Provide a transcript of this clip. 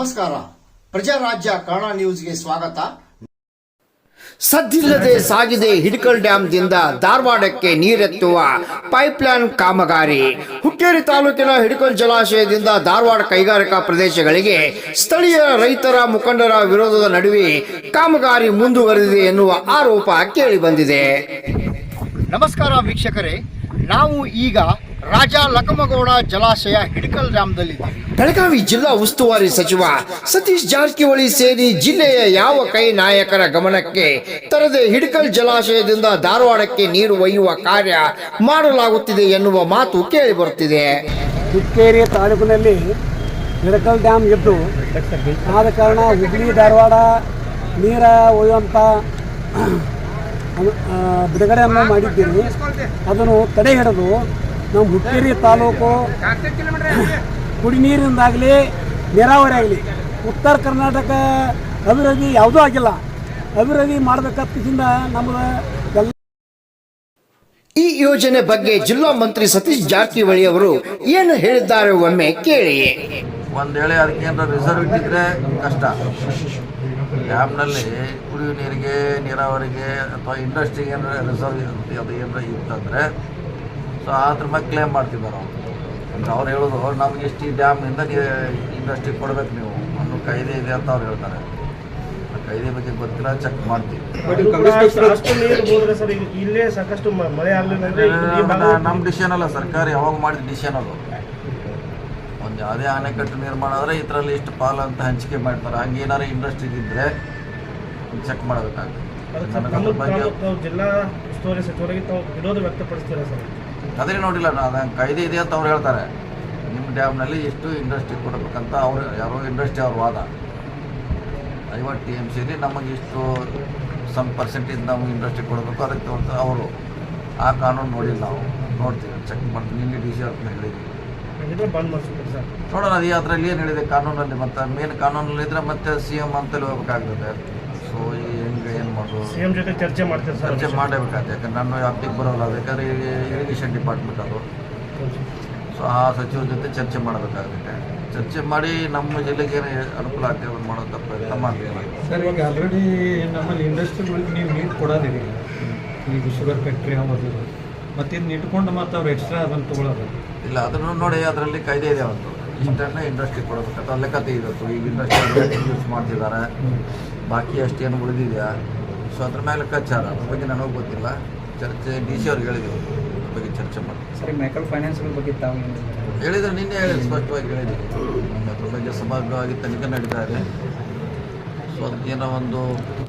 ನಮಸ್ಕಾರ. ಪ್ರಜಾರಾಜ್ಯ ಕನ್ನಡ ನ್ಯೂಸ್ಗೆ ಸ್ವಾಗತ. ಸದ್ದಿಲ್ಲದೆ ಸಾಗಿದೆ ಹಿಡಕಲ್ ಡ್ಯಾಂದಿಂದ ಧಾರವಾಡಕ್ಕೆ ನೀರೆತ್ತುವ ಪೈಪ್ಲೈನ್ ಕಾಮಗಾರಿ. ಹುಕ್ಕೇರಿ ತಾಲೂಕಿನ ಹಿಡಕಲ್ ಜಲಾಶಯದಿಂದ ಧಾರವಾಡ ಕೈಗಾರಿಕಾ ಪ್ರದೇಶಗಳಿಗೆ ಸ್ಥಳೀಯ ರೈತರ ಮುಖಂಡರ ವಿರೋಧದ ನಡುವೆ ಕಾಮಗಾರಿ ಮುಂದುವರೆದಿದೆ ಎನ್ನುವ ಆರೋಪ ಕೇಳಿಬಂದಿದೆ. ನಮಸ್ಕಾರ ವೀಕ್ಷಕರೇ. ನಾವು ಈಗ ರಾಜ ಲಕಮಗೌಡ ಜಲಾಶಯ ಹಿಡಕಲ್ ಡ್ಯಾಮ್ದಲ್ಲಿ ಬೆಳಗಾವಿ ಜಿಲ್ಲಾ ಉಸ್ತುವಾರಿ ಸಚಿವ ಸತೀಶ್ ಜಾರಕಿಹೊಳಿ ಸೇರಿ ಜಿಲ್ಲೆಯ ಯಾವ ಕೈ ನಾಯಕರ ಗಮನಕ್ಕೆ ತರದೆ ಹಿಡಕಲ್ ಜಲಾಶಯದಿಂದ ಧಾರವಾಡಕ್ಕೆ ನೀರು ಒಯ್ಯುವ ಕಾರ್ಯ ಮಾಡಲಾಗುತ್ತಿದೆ ಎನ್ನುವ ಮಾತು ಕೇಳಿ ಬರುತ್ತಿದೆ. ಹುಕ್ಕೇರಿ ತಾಲೂಕಿನಲ್ಲಿ ಹಿಡಕಲ್ ಡ್ಯಾಮ್ ಇದ್ದು ಆದ ಕಾರಣ ಹುಬ್ಬಳ್ಳಿ ಧಾರವಾಡ ನೀರ ಒಯ್ಯುವಂಥ ಬಿಡುಗಡೆಯನ್ನು ಮಾಡಿದ್ದೀರಿ. ಅದನ್ನು ತಡೆ ಹಿಡಿದು ನಮ್ಮ ಹುಕ್ಕೇರಿ ತಾಲೂಕು ಕುಡಿ ನೀರಿಂದಾಗಲಿ ನೀರಾವರಿ ಆಗಲಿ ಉತ್ತರ ಕರ್ನಾಟಕ ಅಭಿವೃದ್ಧಿ ಯಾವುದೂ ಆಗಿಲ್ಲ. ಅಭಿವೃದ್ಧಿ ಮಾಡಬೇಕಿಂದ ನಮ್ಗೆ ಎಲ್ಲ ಈ ಯೋಜನೆ ಬಗ್ಗೆ ಜಿಲ್ಲಾ ಮಂತ್ರಿ ಸತೀಶ್ ಜಾರಕಿಹೊಳಿ ಅವರು ಏನು ಹೇಳಿದ್ದಾರೆ ಒಮ್ಮೆ ಕೇಳಿ. ಒಂದು ವೇಳೆ ಅದಕ್ಕೆ ಏನಾರ ರಿಸರ್ವ್ ಇಟ್ಟಿದ್ರೆ ಕಷ್ಟ. ಡ್ಯಾಮ್ನಲ್ಲಿ ಕುಡಿಯುವ ನೀರಿಗೆ ನೀರಾವರಿಗೆ ಅಥವಾ ಇಂಡಸ್ಟ್ರಿಗೆ ಏನಾರ ರಿಸರ್ವ್ ಅದು ಏನಾರ ಇತ್ತಂದರೆ ಸೊ ಅದ್ರ ಮೇಲೆ ಕ್ಲೇಮ್ ಮಾಡ್ತಿದ್ದಾರೆ ಅವರು. ಅಂದರೆ ಅವ್ರು ಹೇಳೋದು ನಮ್ಗೆ ಇಷ್ಟು ಈ ಡ್ಯಾಮ್ನಿಂದ ನೀವು ಇಂಡಸ್ಟ್ರಿ ಕೊಡ್ಬೇಕು ನೀವು. ಅನ್ನೋ ಕಾಯ್ದೆ ಇದೆ ಅಂತ ಅವ್ರು ಹೇಳ್ತಾರೆ. ಆ ಕಾಯ್ದೆ ಬಗ್ಗೆ ಗೊತ್ತಿಲ್ಲ ಚೆಕ್ ಮಾಡ್ತೀವಿ. ಇಲ್ಲೇ ಸಾಕಷ್ಟು ಮಳೆ ನಮ್ಮ ಡಿಸಿಷನ್ ಅಲ್ಲ ಸರ್ಕಾರ ಯಾವಾಗ ಮಾಡಿದ ಡಿಸಿಷನ್ ಅದು. ಒಂದು ಯಾವುದೇ ಅಣೆಕಟ್ಟು ನಿರ್ಮಾಣ ಆದರೆ ಇದರಲ್ಲಿ ಇಷ್ಟು ಪಾಲು ಅಂತ ಹಂಚಿಕೆ ಮಾಡ್ತಾರೆ. ಹಂಗೆ ಏನಾರು ಇಂಡಸ್ಟ್ರಿ ಇದ್ದರೆ ಚೆಕ್ ಮಾಡಬೇಕಾಗುತ್ತೆ ತಾವು ಜಿಲ್ಲಾ ಉಸ್ತುವಾರಿ ಸಚಿವರಿಗೆ ತಾವು ವಿರೋಧ ವ್ಯಕ್ತಪಡಿಸ್ತೀರಾ ಸರ್? ಅದೇ ನೋಡಿಲ್ಲ ನಾನು ಕಾಯ್ದೆ ಇದೆ ಅಂತ ಅವ್ರು ಹೇಳ್ತಾರೆ. ನಿಮ್ಮ ಡ್ಯಾಮ್ನಲ್ಲಿ ಎಷ್ಟು ಇಂಡಸ್ಟ್ರಿ ಕೊಡಬೇಕಂತ ಅವರು ಯಾರೋ ಇಂಡಸ್ಟ್ರಿ ಅವ್ರ ವಾದ. ಐವತ್ತು ಟಿ ಎಂ ಸಿಲಿ ನಮಗೆ ಇಷ್ಟು ಸಮ್ ಪರ್ಸೆಂಟೇಜ್ ನಮಗೆ ಇಂಡಸ್ಟ್ರಿ ಕೊಡಬೇಕು ಅದಕ್ಕೆ ತೋರ್ತಾರೆ ಅವರು. ಆ ಕಾನೂನು ನೋಡಿಲ್ಲ ನಾವು ನೋಡ್ತೀವಿ ಚೆಕ್ ಮಾಡ್ತೀವಿ. ನಿನ್ನೆ ಡಿ ಸಿ ಅವ್ರ ಹೇಳಿದ್ವಿ. ನೋಡೋಣ ಅದೇ ಅದರಲ್ಲಿ ಏನು ಹೇಳಿದೆ ಕಾನೂನಲ್ಲಿ ಮತ್ತು ಮೇನ್ ಕಾನೂನಲ್ಲಿ ಇದ್ರೆ ಮತ್ತೆ ಸಿ ಎಂ ಅಂತಲೇ ಹೋಗ್ಬೇಕಾಗ್ತದೆ. ಸೊ ಹೆಂಗೆ ಏನು ಮಾಡೋದು ಸಿಎಂ ಜೊತೆ ಚರ್ಚೆ ಮಾಡ್ತೀರಾ ಸರ್ ಚರ್ಚೆ ಮಾಡಬೇಕಾಗುತ್ತೆ ಯಾಕಂದ್ರೆ ನನ್ನ ವ್ಯಾಪ್ತಿಗೆ ಬರೋಲ್ಲ ಬೇಕಾದ್ರೆ ಇರಿಗೇಷನ್ ಡಿಪಾರ್ಟ್ಮೆಂಟ್ ಅದು. ಸೊ ಆ ಸಚಿವರ ಜೊತೆ ಚರ್ಚೆ ಮಾಡಬೇಕಾಗುತ್ತೆ. ಚರ್ಚೆ ಮಾಡಿ ನಮ್ಮ ಜಿಲ್ಲೆಗೆ ಏನು ಅನುಕೂಲ ಆಗ್ತದೆ ಅದನ್ನು ಮಾಡೋ ಪ್ರಯತ್ನ ಮಾಡ್ತೀವಿ. ಸರ್ ಇವಾಗ ಆಲ್ರೆಡಿ ನಮ್ಮಲ್ಲಿ ಇಂಡಸ್ಟ್ರಿಗಳಿಗೆ ನೀವು ನೀರು ಕೊಡೋದಿರಿ. ಈಗ ಶುಗರ್ ಫ್ಯಾಕ್ಟ್ರಿ ಆಗೋದು ಮತ್ತು ಇದನ್ನ ಇಟ್ಕೊಂಡು ಮತ್ತು ಅವ್ರು ಎಕ್ಸ್ಟ್ರಾ ಅದನ್ನು ತೊಗೊಳೋದು. ಇಲ್ಲ ಅದನ್ನು ನೋಡಿ ಅದರಲ್ಲಿ ಕಾಯ್ದೆ ಇದೆ ಒಂದು ಇಂಟರ್ನೆ ಇಂಡಸ್ಟ್ರಿ ಕೊಡಬೇಕಂತ ಲೆಕ್ಕ ತೆಗಿಬೇಕು ಈಗ ಇಂಡಸ್ಟ್ರಿ ಯೂಸ್ ಮಾಡ್ತಿದ್ದಾರೆ. ಬಾಕಿ ಅಷ್ಟೇನು ಉಳಿದಿದೆಯಾ? ಸೊ ಅದ್ರ ಮೇಲೆ ಲೆಕ್ಕಾಚಾರ ಅದ್ರ ಬಗ್ಗೆ ನನಗೆ ಗೊತ್ತಿಲ್ಲ. ಚರ್ಚೆ ಡಿ ಸಿ ಅವ್ರಿಗೆ ಹೇಳಿದೆವು ಅದ್ರ ಬಗ್ಗೆ ಚರ್ಚೆ ಮಾಡಿ ಸರಿ ಮೈಕ್ರೋ ಫೈನಾನ್ಸ್ಗಳ ಬಗ್ಗೆ ತಾವು ಹೇಳಿದ್ರೆ? ನಿನ್ನೆ ಹೇಳಿ ಸ್ಪಷ್ಟವಾಗಿ ಹೇಳಿದ್ರು. ಅದ್ರ ಬಗ್ಗೆ ಸಮಗ್ರವಾಗಿ ತನಿಖೆ ನಡೀತಾ ಇದೆ. ಸೊ ಅದಕ್ಕೇನೋ ಒಂದು